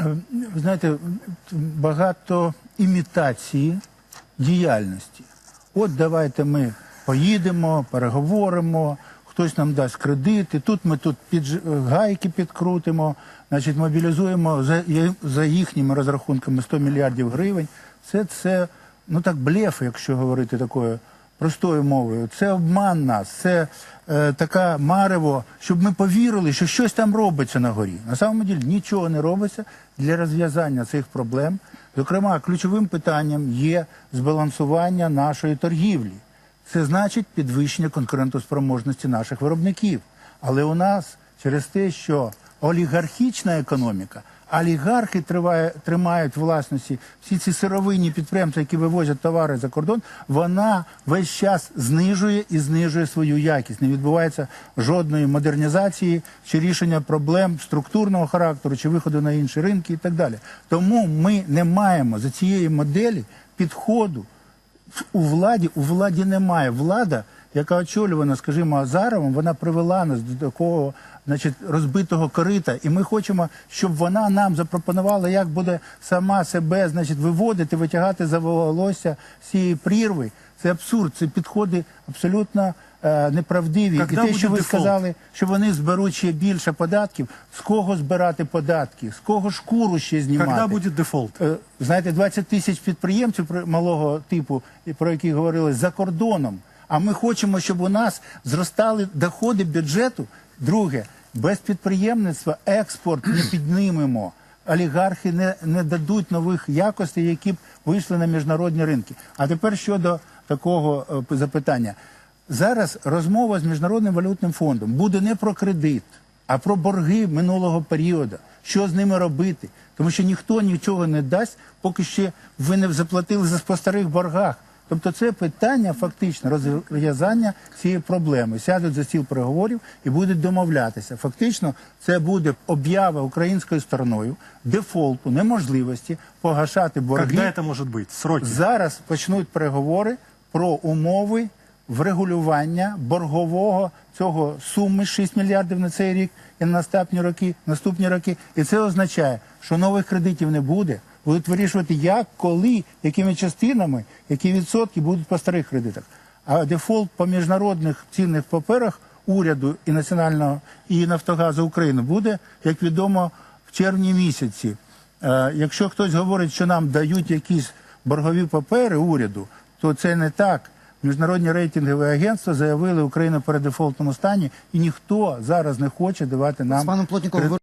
Е, Ви знаєте, багато імітації діяльності. От давайте ми поїдемо, переговоримо, хтось нам дасть кредити, тут ми тут під гайки підкрутимо, значить, мобілізуємо за, за їхніми розрахунками 100 мільярдів гривень. Це, це ну так блеф, якщо говорити такою простою мовою. Це обман нас, це е, така марево, щоб ми повірили, що щось там робиться на горі. На самому ділі нічого не робиться для розв'язання цих проблем. Зокрема, ключовим питанням є збалансування нашої торгівлі. Це значить підвищення конкурентоспроможності наших виробників. Але у нас через те, що олігархічна економіка, олігархи триває, тримають власності всі ці сировинні підприємства, які вивозять товари за кордон, вона весь час знижує і знижує свою якість. Не відбувається жодної модернізації чи рішення проблем структурного характеру, чи виходу на інші ринки і так далі. Тому ми не маємо за цієї моделі підходу у владі у владі немає. Влада, яка очолювана, скажімо, Азаровим, вона привела нас до такого, значить, розбитого корита. І ми хочемо, щоб вона нам запропонувала, як буде сама себе, значить, виводити, витягати за волосся з цієї прірви. Це абсурд, це підходи абсолютно е, неправдиві. Когда і те, що ви дефолт? сказали, що вони зберуть ще більше податків, з кого збирати податки, з кого шкуру ще знімати. Когда будет дефолт? Е, Знаєте, 20 тисяч підприємців малого типу, про які говорили, за кордоном. А ми хочемо, щоб у нас зростали доходи бюджету. Друге, без підприємництва експорт не піднімемо. Олігархи не, не дадуть нових якостей, які б вийшли на міжнародні ринки. А тепер щодо такого е, запитання. Зараз розмова з Міжнародним валютним фондом буде не про кредит, а про борги минулого періоду. Що з ними робити? Тому що ніхто нічого не дасть, поки ще ви не заплатили за по старих боргах. Тобто це питання фактично розв'язання цієї проблеми. Сядуть за стіл переговорів і будуть домовлятися. Фактично, це буде об'ява українською стороною дефолту, неможливості погашати борги. Когда это может быть? Сроки? Зараз почнуть переговори про умови врегулювання боргового цього суми 6 мільярдів на цей рік і на наступні роки, наступні роки. І це означає, що нових кредитів не буде. Будуть вирішувати, як, коли, якими частинами, які відсотки будуть по старих кредитах. А дефолт по міжнародних цінних паперах уряду і національного і Нафтогазу України буде, як відомо, в червні місяці. Е, Якщо хтось говорить, що нам дають якісь боргові папери уряду, то це не так. Міжнародні рейтингові агентства заявили Україну перед дефолтному стані, і ніхто зараз не хоче давати нам З паном Плотніковим ви